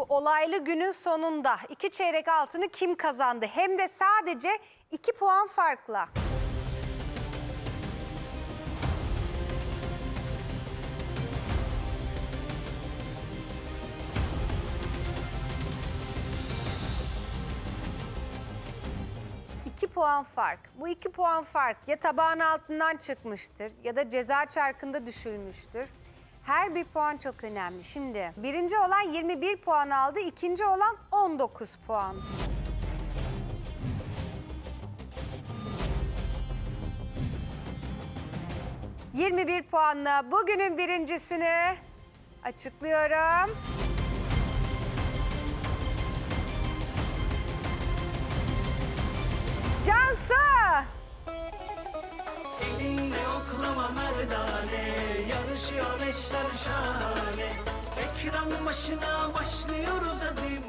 Bu olaylı günün sonunda iki çeyrek altını kim kazandı? Hem de sadece iki puan farkla. İki puan fark. Bu iki puan fark ya tabağın altından çıkmıştır ya da ceza çarkında düşülmüştür. Her bir puan çok önemli. Şimdi birinci olan 21 puan aldı, ikinci olan 19 puan. ...21 puanla bugünün birincisini açıklıyorum. Cansu! Yarışıyor eşler şahane. Ekran başına başlıyor